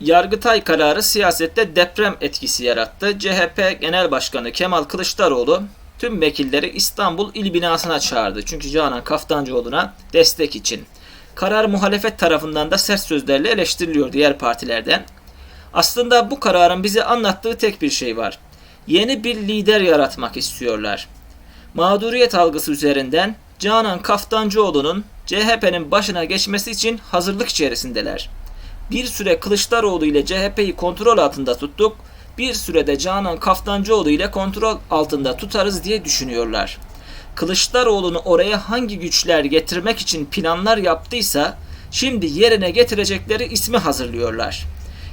Yargıtay kararı siyasette deprem etkisi yarattı. CHP Genel Başkanı Kemal Kılıçdaroğlu tüm vekilleri İstanbul İl binasına çağırdı. Çünkü Canan Kaftancıoğlu'na destek için. Karar muhalefet tarafından da sert sözlerle eleştiriliyor diğer partilerden. Aslında bu kararın bize anlattığı tek bir şey var. Yeni bir lider yaratmak istiyorlar. Mağduriyet algısı üzerinden Canan Kaftancıoğlu'nun CHP'nin başına geçmesi için hazırlık içerisindeler. Bir süre Kılıçdaroğlu ile CHP'yi kontrol altında tuttuk, bir sürede Canan Kaftancıoğlu ile kontrol altında tutarız diye düşünüyorlar. Kılıçdaroğlu'nu oraya hangi güçler getirmek için planlar yaptıysa şimdi yerine getirecekleri ismi hazırlıyorlar.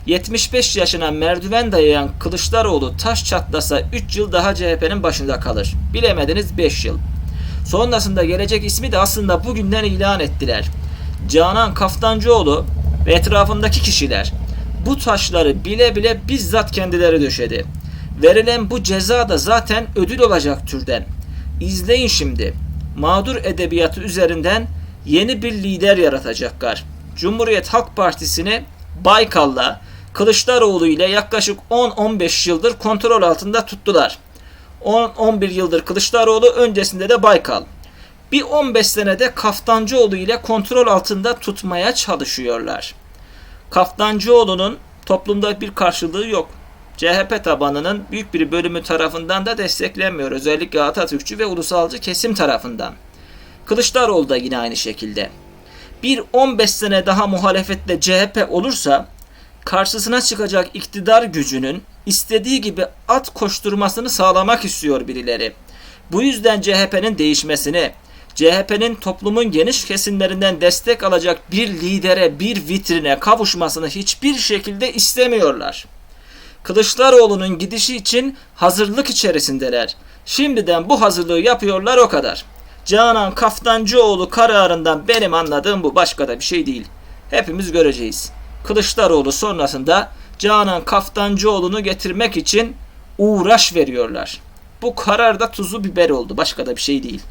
75 yaşına merdiven dayayan Kılıçdaroğlu taş çatlasa 3 yıl daha CHP'nin başında kalır. Bilemediniz 5 yıl. Sonrasında gelecek ismi de aslında bugünden ilan ettiler. Canan Kaftancıoğlu ve etrafındaki kişiler bu taşları bile bile bizzat kendileri döşedi. Verilen bu ceza da zaten ödül olacak türden. İzleyin şimdi. Mağdur edebiyatı üzerinden yeni bir lider yaratacaklar. Cumhuriyet Halk Partisi'ni Baykal'la Kılıçdaroğlu ile yaklaşık 10-15 yıldır kontrol altında tuttular. 10-11 yıldır Kılıçdaroğlu öncesinde de Baykal. Bir 15 senede Kaftancıoğlu ile kontrol altında tutmaya çalışıyorlar. Kaftancıoğlu'nun toplumda bir karşılığı yok. CHP tabanının büyük bir bölümü tarafından da desteklenmiyor. Özellikle Atatürkçü ve ulusalcı kesim tarafından. Kılıçdaroğlu da yine aynı şekilde. Bir 15 sene daha muhalefetle CHP olursa karşısına çıkacak iktidar gücünün istediği gibi at koşturmasını sağlamak istiyor birileri. Bu yüzden CHP'nin değişmesini, CHP'nin toplumun geniş kesimlerinden destek alacak bir lidere, bir vitrine kavuşmasını hiçbir şekilde istemiyorlar. Kılıçdaroğlu'nun gidişi için hazırlık içerisindeler. Şimdiden bu hazırlığı yapıyorlar o kadar. Canan Kaftancıoğlu kararından benim anladığım bu başka da bir şey değil. Hepimiz göreceğiz. Kılıçdaroğlu sonrasında Canan Kaftancıoğlu'nu getirmek için uğraş veriyorlar. Bu karar da tuzu biber oldu. Başka da bir şey değil.